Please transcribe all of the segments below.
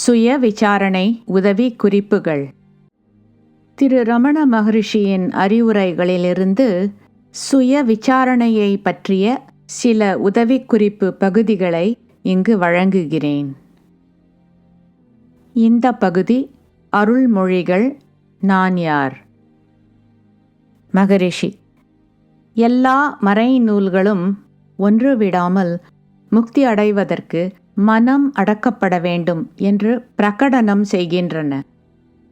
சுய விசாரணை உதவி குறிப்புகள் திரு ரமண மகரிஷியின் அறிவுரைகளிலிருந்து சுய விசாரணையை பற்றிய சில உதவிக்குறிப்பு பகுதிகளை இங்கு வழங்குகிறேன். இந்த பகுதி அருள்மொழிகள் நான் யார்? மகரிஷி எல்லா மறைநூல்களும் ஒன்று விடாமல் முக்தி அடைவதற்கு மனம் அடக்கப்பட வேண்டும் என்று பிரகடனம் செய்கின்றன.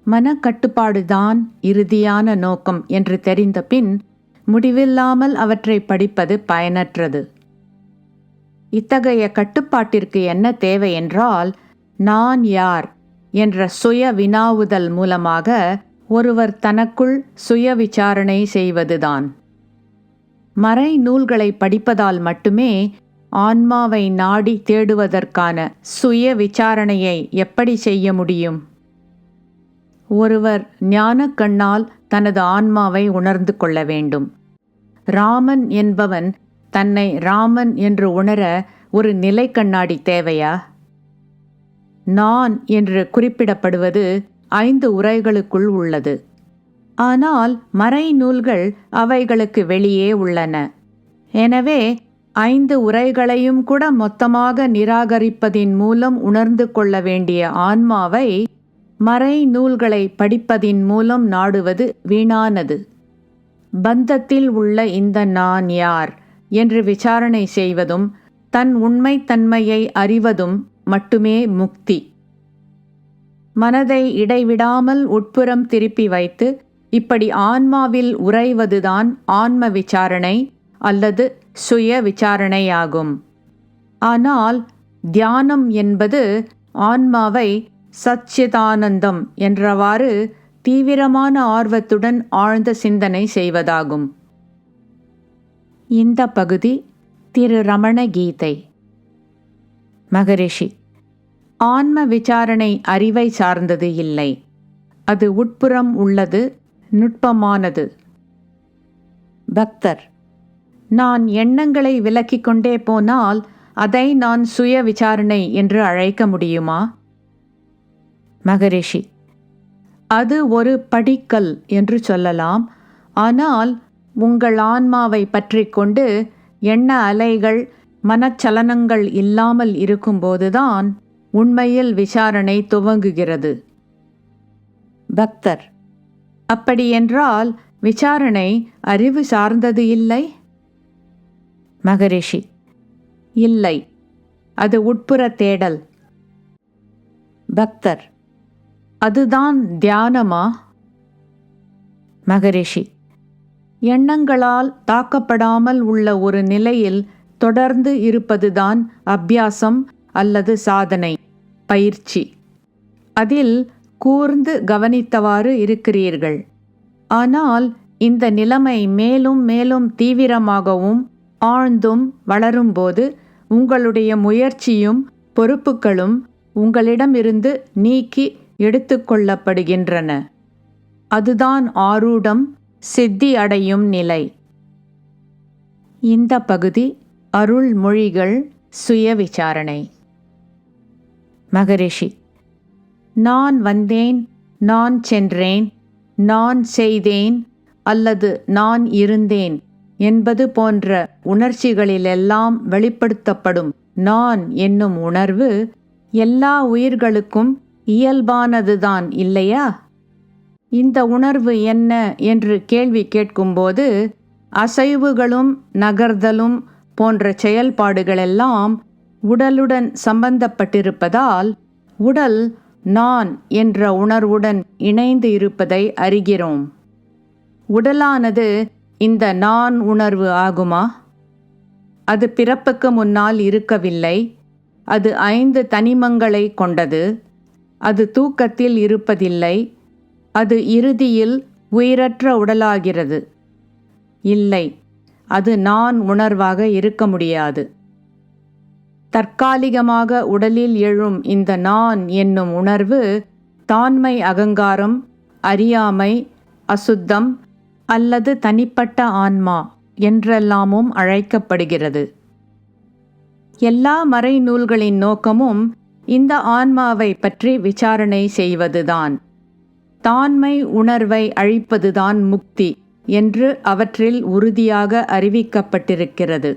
மனக்கட்டுப்பாடுதான் இறுதியான நோக்கம் என்று தெரிந்த பின் முடிவில்லாமல் அவற்றை படிப்பது பயனற்றது. இத்தகைய கட்டுப்பாட்டிற்கு என்ன தேவை என்றால் நான் யார் என்ற சுய வினாவுதல் மூலமாக ஒருவர் தனக்குள் சுய விசாரணை செய்வதுதான். மறை நூல்களை படிப்பதால் மட்டுமே ஆன்மாவை நாடி தேடுவதற்கான சுய விசாரணையை எப்படி செய்ய முடியும்? ஒருவர் ஞான கண்ணால் தனது ஆன்மாவை உணர்ந்து கொள்ள வேண்டும். ராமன் என்பவன் தன்னை ராமன் என்று உணர ஒரு நிலை கண்ணாடி தேவையா? நான் என்று குறிப்பிடப்படுவது ஐந்து உரைகளுக்குள் உள்ளது. ஆனால் மறை நூல்கள் அவைகளுக்கு வெளியே உள்ளன. எனவே ஐந்து உரைகளையும் கூட மொத்தமாக நிராகரிப்பதின் மூலம் உணர்ந்து கொள்ள வேண்டிய ஆன்மாவை மறை நூல்களை படிப்பதின் மூலம் நாடுவது வீணானது. பந்தத்தில் உள்ள இந்த நான் யார்? என்று விசாரணை செய்வதும் தன் உண்மைத்தன்மையை அறிவதும் மட்டுமே முக்தி. மனதை இடைவிடாமல் உட்புறம் திருப்பி வைத்து இப்படி ஆன்மாவில் உறைவதுதான் ஆன்ம விசாரணை அல்லது சுய விசாரணையாகும் ஆனால் தியானம் என்பது ஆன்மாவை சச்சிதானந்தம் என்றவாறு தீவிரமான ஆர்வத்துடன் ஆழ்ந்த சிந்தனை செய்வதாகும். இந்த பகுதி திரு ரமண கீதை. மகரிஷி ஆன்ம விசாரணை அறிவை சார்ந்தது இல்லை. அது உட்புறம் உள்ளது நுட்பமானது. பக்தர் நான் எண்ணங்களை விலக்கிக் கொண்டே போனால் அதை நான் சுய விசாரணை என்று அழைக்க முடியுமா? மகரிஷி அது ஒரு படிக்கல் என்று சொல்லலாம். ஆனால் உங்கள் ஆன்மாவை பற்றி கொண்டு எண்ண அலைகள் மனச்சலனங்கள் இல்லாமல் இருக்கும்போதுதான் உண்மையில் விசாரணை துவங்குகிறது. பக்தர் அப்படியென்றால் விசாரணை அறிவு சார்ந்தது இல்லை? மகரிஷி. இல்லை அது உட்புற தேடல். பக்தர் அதுதான் தியானமா? மகரிஷி எண்ணங்களால் தாக்கப்படாமல் உள்ள ஒரு நிலையில் தொடர்ந்து இருப்பதுதான் அபியாசம் அல்லது சாதனை பயிற்சி. அதில் கூர்ந்து கவனித்தவாறு இருக்கிறீர்கள். ஆனால் இந்த நிலைமை மேலும் மேலும் தீவிரமாகவும் ஆழ்ந்தும் வளரும்போது உங்களுடைய முயற்சியும் பொறுப்புகளும் உங்களிடமிருந்து நீக்கி எடுத்துக்கொள்ளப்படுகின்றன. அதுதான் ஆரூடம் சித்தி அடையும் நிலை. இந்த பகுதி அருள்மொழிகள் சுய விசாரணை. மகரிஷி நான் வந்தேன் நான் சென்றேன் நான் செய்தேன் அல்லது நான் இருந்தேன் என்பது போன்ற உணர்ச்சிகளிலெல்லாம் வெளிப்படுத்தப்படும். நான் என்னும் உணர்வு எல்லா உயிர்களுக்கும் இயல்பானதுதான் இல்லையா? இந்த உணர்வு என்ன என்று கேள்வி கேட்கும்போது அசைவுகளும் நகர்தலும் போன்ற செயல்பாடுகளெல்லாம் உடலுடன் சம்பந்தப்பட்டிருப்பதால் உடல் நான் என்ற உணர்வுடன் இணைந்து இருப்பதை அறிகிறோம். உடலானது இந்த நான் உணர்வு ஆகுமா? அது பிறப்புக்கு முன்னால் இருக்கவில்லை. அது ஐந்து தனிமங்களை கொண்டது. அது தூக்கத்தில் இருப்பதில்லை. அது இறுதியில் உயிரற்ற உடலாகிறது. இல்லை அது நான் உணர்வாக இருக்க முடியாது. தற்காலிகமாக உடலில் எழும் இந்த நான் என்னும் உணர்வு தான்மை அகங்காரம் அறியாமை அசுத்தம் அல்லது தனிப்பட்ட ஆன்மா என்றெல்லாமும் அழைக்கப்படுகிறது. எல்லா மறை நூல்களின் நோக்கமும் இந்த ஆன்மாவை பற்றி விசாரணை செய்வதுதான். தான்மை உணர்வை அழிப்பதுதான் முக்தி என்று அவற்றில் உறுதியாக அறிவிக்கப்பட்டிருக்கிறது.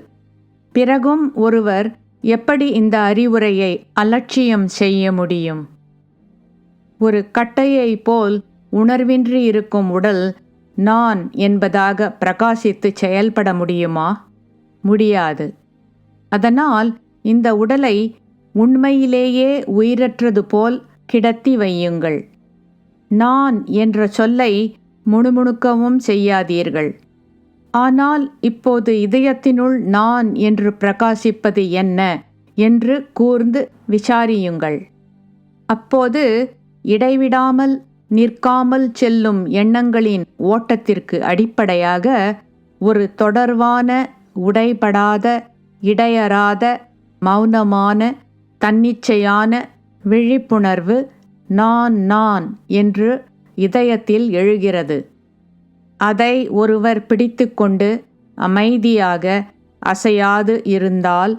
பிறகும் ஒருவர் எப்படி இந்த அறிவுரையை அலட்சியம் செய்ய முடியும்? ஒரு கட்டையை போல் உணர்வின்றி இருக்கும் உடல் நான் என்பதாக பிரகாசித்து செயல்பட முடியுமா? முடியாது. அதனால் இந்த உடலை உண்மையிலேயே உயிரற்றது போல் கிடத்தி வையுங்கள். நான் என்ற சொல்லை முணுமுணுக்கவும் செய்யாதீர்கள். ஆனால் இப்போது இதயத்தினுள் நான் என்று பிரகாசிப்பது என்ன? என்று கூர்ந்து விசாரியுங்கள். அப்போது இடைவிடாமல் நிற்காமல் செல்லும் எண்ணங்களின் ஓட்டத்திற்கு அடிப்படையாக ஒரு தொடர்வான உடைபடாத இடையறாத மௌனமான தன்னிச்சையான விழிப்புணர்வு நான் நான் என்று இதயத்தில் எழுகிறது. அதை ஒருவர் பிடித்துக்கொண்டு அமைதியாக அசையாது இருந்தால்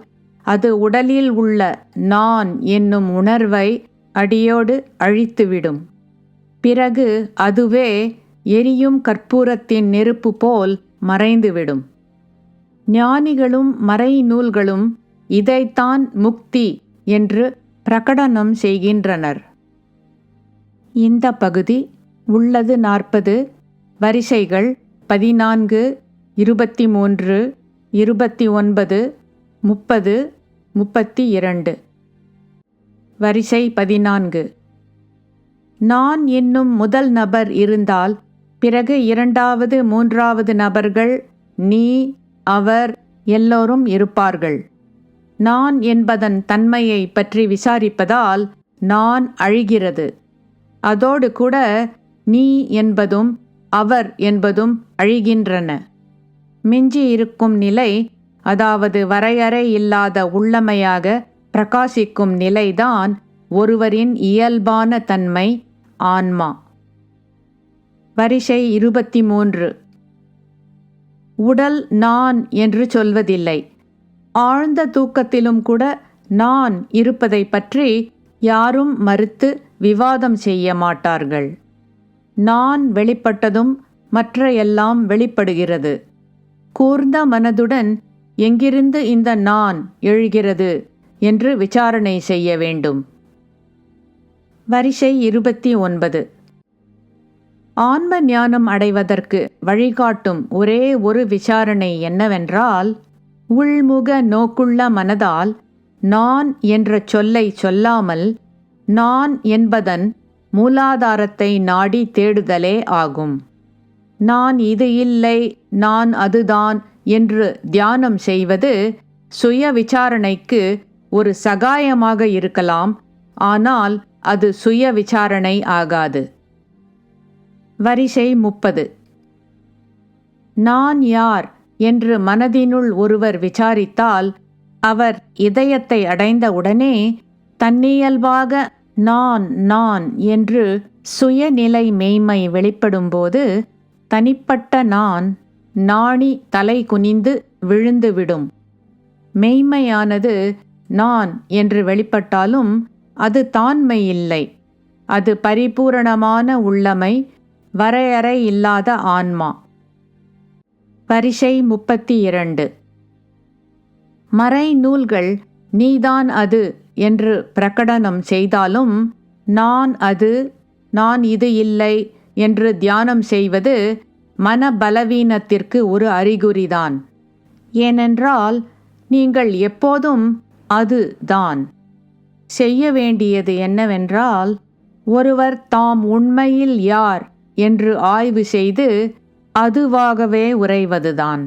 அது உடலில் உள்ள நான் என்னும் உணர்வை அடியோடு அழித்துவிடும். பிறகு அதுவே எரியும் கற்பூரத்தின் நெருப்பு போல் மறைந்துவிடும். ஞானிகளும் மறை நூல்களும் இதைத்தான் முக்தி என்று பிரகடனம் செய்கின்றனர். இந்த பகுதி உள்ளது நாற்பது வரிசைகள் பதினான்கு இருபத்தி மூன்று இருபத்தி ஒன்பது முப்பது முப்பத்தி இரண்டு. வரிசை பதினான்கு. நான் என்னும் முதல் நபர் இருந்தால் பிறகு இரண்டாவது மூன்றாவது நபர்கள் நீ அவர் எல்லோரும் இருப்பார்கள். நான் என்பதன் தன்மையை பற்றி விசாரிப்பதால் நான் அழிகிறது. அதோடு கூட நீ என்பதும் அவர் என்பதும் அழிகின்றன. மிஞ்சி இருக்கும் நிலை அதாவது வரையறை இல்லாத உள்ளமையாக பிரகாசிக்கும் நிலைதான் ஒருவரின் இயல்பான தன்மை ஆன்மா. வரிசை இருபத்தி மூன்று உடல் நான் என்று சொல்வதில்லை. ஆழ்ந்த தூக்கத்திலும் கூட நான் இருப்பதை பற்றி யாரும் மறுத்து விவாதம் செய்ய மாட்டார்கள். நான் வெளிப்பட்டதும் மற்ற எல்லாம் வெளிப்படுகிறது. கூர்ந்த மனதுடன் எங்கிருந்து இந்த நான் எழுகிறது என்று விசாரணை செய்ய வேண்டும். வரிசை இருபத்தி ஒன்பது. ஆன்ம ஞானம் அடைவதற்கு வழிகாட்டும் ஒரே ஒரு விசாரணை என்னவென்றால் உள்முக நோக்குள்ள மனதால் நான் என்ற சொல்லை சொல்லாமல் நான் என்பதன் மூலாதாரத்தை நாடி தேடுதலே ஆகும். நான் இது இல்லை நான் அதுதான் என்று தியானம் செய்வது சுய விசாரணைக்கு ஒரு சகாயமாக இருக்கலாம். ஆனால் அது சுய விசாரணை ஆகாது. வரிசை முப்பது. நான் யார் என்று மனதினுள் ஒருவர் விசாரித்தால் அவர் இதயத்தை அடைந்தவுடனே தன்னியல்பாக நான் நான் என்று சுயநிலை மெய்மை வெளிப்படும்போது தனிப்பட்ட நான் நாணி தலை குனிந்து விழுந்துவிடும். மெய்மையானது நான் என்று வெளிப்பட்டாலும் அது தான்மை இல்லை அது பரிபூரணமான உள்ளமை வரையறை இல்லாத ஆன்மா. பரிசை முப்பத்தி இரண்டு மறை நூல்கள் நீதான் அது என்று பிரகடனம் செய்தாலும் நான் அது நான் இது இல்லை என்று தியானம் செய்வது மன பலவீனத்திற்கு ஒரு அறிகுறிதான். ஏனென்றால் நீங்கள் எப்போதும் அது தான் செய்ய வேண்டியது என்னவென்றால் ஒருவர் தாம் உண்மையில் யார் என்று ஆய்வு செய்து அதுவாகவே உறைவதுதான்